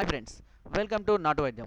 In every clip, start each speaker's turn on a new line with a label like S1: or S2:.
S1: Hi friends welcome to నాటు వైద్యం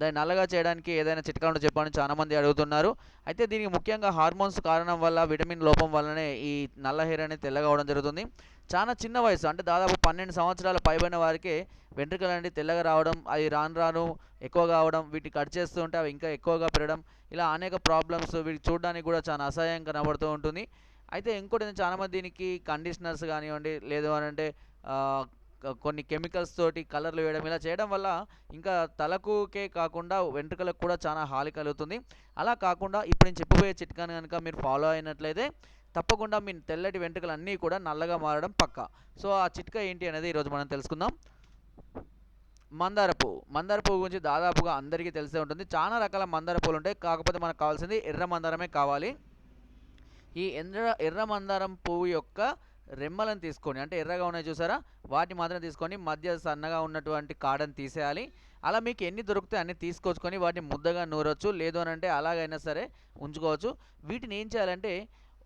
S1: దాన్ని నల్లగా చేయడానికి ఏదైనా చిట్కా ఉంటే చాలామంది అడుగుతున్నారు. అయితే దీనికి ముఖ్యంగా హార్మోన్స్ కారణం వల్ల విటమిన్ లోపం వల్లనే ఈ నల్ల హెయిర్ అనేది తెల్లగా అవడం జరుగుతుంది. చాలా చిన్న వయసు అంటే దాదాపు పన్నెండు సంవత్సరాల పైబడిన వారికి వెంట్రుకలు అనేది తెల్లగా రావడం అది రాను రాను ఎక్కువగా అవడం వీటిని కట్ చేస్తూ ఉంటే అవి ఇంకా ఎక్కువగా పెరగడం ఇలా అనేక ప్రాబ్లమ్స్ వీటి చూడడానికి కూడా చాలా అసహ్యం కనబడుతూ ఉంటుంది. అయితే ఇంకోటి చాలామంది దీనికి కండిషనర్స్ కానివ్వండి లేదు అని అంటే కొన్ని కెమికల్స్ తోటి కలర్లు వేయడం ఇలా చేయడం వల్ల ఇంకా తలకుకే కాకుండా వెంట్రుకలకు కూడా చాలా హాని కలుగుతుంది. అలా కాకుండా ఇప్పుడు నేను చెప్పబోయే చిట్కాని కనుక మీరు ఫాలో అయినట్లయితే తప్పకుండా మీ తెల్లటి వెంట్రుకలు అన్నీ కూడా నల్లగా మారడం పక్క. సో ఆ చిట్కా ఏంటి అనేది ఈరోజు మనం తెలుసుకుందాం. మందార పువ్వు మందార పువ్వు గురించి దాదాపుగా అందరికీ తెలిసే ఉంటుంది. చాలా రకాల మందార పువ్వులు ఉంటాయి. కాకపోతే మనకు కావాల్సింది ఎర్ర మందారమే కావాలి. ఈ ఎర్ర ఎర్ర మందారం పువ్వు యొక్క రెమ్మలను తీసుకొని అంటే ఎర్రగా ఉన్నాయి చూసారా? వాటిని మాత్రం తీసుకొని మధ్య సన్నగా ఉన్నటువంటి కాడని తీసేయాలి. అలా మీకు ఎన్ని దొరికితే అన్ని తీసుకొచ్చుకొని వాటిని ముద్దగా నూరొచ్చు. లేదు అని అంటే అలాగైనా సరే ఉంచుకోవచ్చు. వీటిని ఏం చేయాలంటే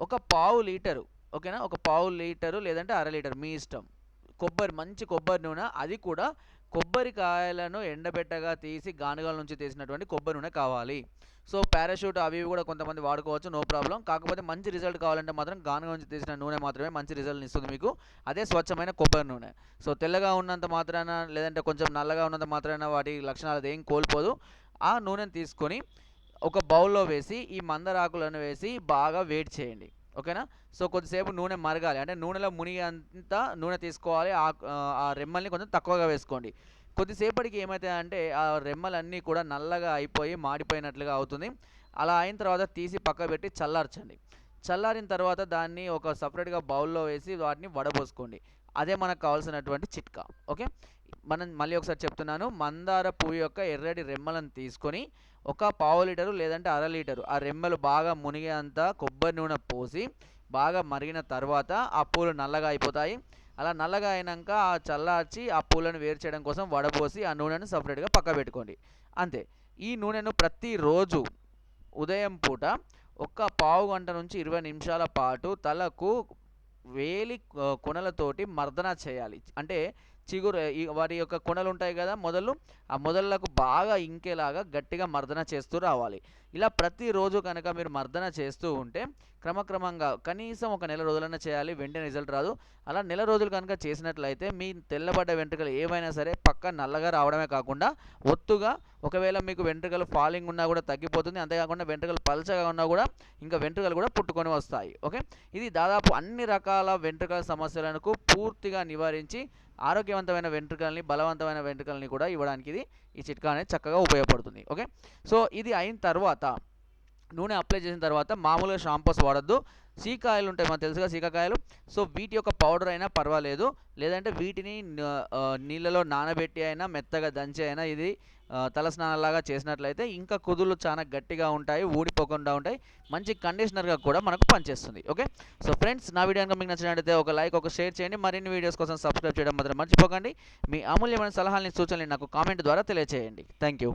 S1: ఒక పావు లీటరు ఓకేనా? ఒక పావు లీటరు లేదంటే అర లీటర్ మీ ఇష్టం. కొబ్బరి మంచి కొబ్బరి నూనె అది కూడా కొబ్బరికాయలను ఎండబెట్టగా తీసి గానుగల నుంచి తీసినటువంటి కొబ్బరి నూనె కావాలి. సో పారాషూట్ అవి ఇవి కూడా కొంతమంది వాడుకోవచ్చు నో ప్రాబ్లం. కాకపోతే మంచి రిజల్ట్ కావాలంటే మాత్రం గానుగ నుంచి తీసిన నూనె మాత్రమే మంచి రిజల్ట్ ఇస్తుంది మీకు. అదే స్వచ్ఛమైన కొబ్బరి నూనె. సో తెల్లగా ఉన్నంత మాత్రాన లేదంటే కొంచెం నల్లగా ఉన్నంత మాత్రాన వాటి లక్షణాలు ఏం కోల్పోదు. ఆ నూనెను తీసుకొని ఒక బౌల్లో వేసి ఈ మందరాకులను వేసి బాగా వేడి చేయండి. ఓకేనా? సో కొద్దిసేపు నూనె మరగాలి. అంటే నూనెలో మునిగి అంత నూనె తీసుకోవాలి. ఆ ఆ రెమ్మల్ని కొంచెం తక్కువగా వేసుకోండి. కొద్దిసేపటికి ఏమవుతాయంటే ఆ రెమ్మలన్నీ కూడా నల్లగా అయిపోయి మాడిపోయినట్లుగా అవుతుంది. అలా అయిన తర్వాత తీసి పక్క పెట్టి చల్లార్చండి. చల్లారిన తర్వాత దాన్ని ఒక సపరేట్గా బౌల్లో వేసి వాటిని వడబోసుకోండి. అదే మనకు కావాల్సినటువంటి చిట్కా. ఓకే? మనం మళ్ళీ ఒకసారి చెప్తున్నాను మందార పువ్వు యొక్క ఎర్రటి రెమ్మలను తీసుకొని ఒక పావు లీటరు లేదంటే అర లీటరు ఆ రెమ్మలు బాగా మునిగేంత కొబ్బరి నూనె పోసి బాగా మరిగిన తర్వాత ఆ పూలు నల్లగా అయిపోతాయి. అలా నల్లగా అయినాక ఆ చల్లార్చి ఆ పూలను వేరు చేయడం కోసం వడపోసి ఆ నూనెను సపరేట్గా పక్క పెట్టుకోండి. అంతే. ఈ నూనెను ప్రతిరోజు ఉదయం పూట ఒక్క పావు గంట నుంచి ఇరవై నిమిషాల పాటు తలకు వేలి కొనలతోటి మర్దన చేయాలి. అంటే చిగురు వారి వాటి యొక్క కొనలు ఉంటాయి కదా మొదలు ఆ మొదళ్ళకు బాగా ఇంకేలాగా గట్టిగా మర్దన చేస్తూ రావాలి. ఇలా ప్రతిరోజు కనుక మీరు మర్దన చేస్తూ ఉంటే క్రమక్రమంగా కనీసం ఒక నెల రోజులైనా చేయాలి వెంటనే రిజల్ట్ రాదు. అలా నెల రోజులు కనుక చేసినట్లయితే మీ తెల్లబడ్డ వెంట్రుకలు ఏవైనా సరే పక్క నల్లగా రావడమే కాకుండా ఒత్తుగా ఒకవేళ మీకు వెంట్రుకలు ఫాలింగ్ ఉన్నా కూడా తగ్గిపోతుంది. అంతేకాకుండా వెంట్రుకలు పలచగా ఉన్నా కూడా ఇంకా వెంట్రుకలు కూడా పుట్టుకొని వస్తాయి. ఓకే? ఇది దాదాపు అన్ని రకాల వెంట్రుకల సమస్యలకు పూర్తిగా నివారించి ఆరోగ్యవంతమైన వెంట్రుకల్ని బలవంతమైన వెంట్రుకల్ని కూడా ఇవ్వడానికి ఇది ఈ చిట్కా అనేది చక్కగా ఉపయోగపడుతుంది. ఓకే? సో ఇది అయిన తర్వాత నూనె అప్లై చేసిన తర్వాత మామూలుగా షాంపూస్ వాడద్దు. సీకాయలు ఉంటాయి మనకు తెలుసుగా సీకాకాయలు. సో వీటి యొక్క పౌడర్ అయినా పర్వాలేదు. లేదంటే వీటిని నీళ్ళలో నానబెట్టి అయినా మెత్తగా దంచి అయినా ఇది తలస్నానంలాగా చేసినట్లయితే ఇంకా కుదులు చాలా గట్టిగా ఉంటాయి ఊడిపోకుండా ఉంటాయి. మంచి కండిషనర్గా కూడా మనకు పనిచేస్తుంది. ఓకే? సో ఫ్రెండ్స్ నా వీడియో కనుక మీకు నచ్చినట్లయితే ఒక లైక్ ఒక షేర్ చేయండి. మరిన్ని వీడియోస్ కోసం సబ్స్క్రైబ్ చేయడం మాత్రం మర్చిపోకండి. మీ అమూల్యమైన సలహాలని సూచనలు నాకు కామెంట్ ద్వారా తెలియజేయండి థ్యాంక్ యూ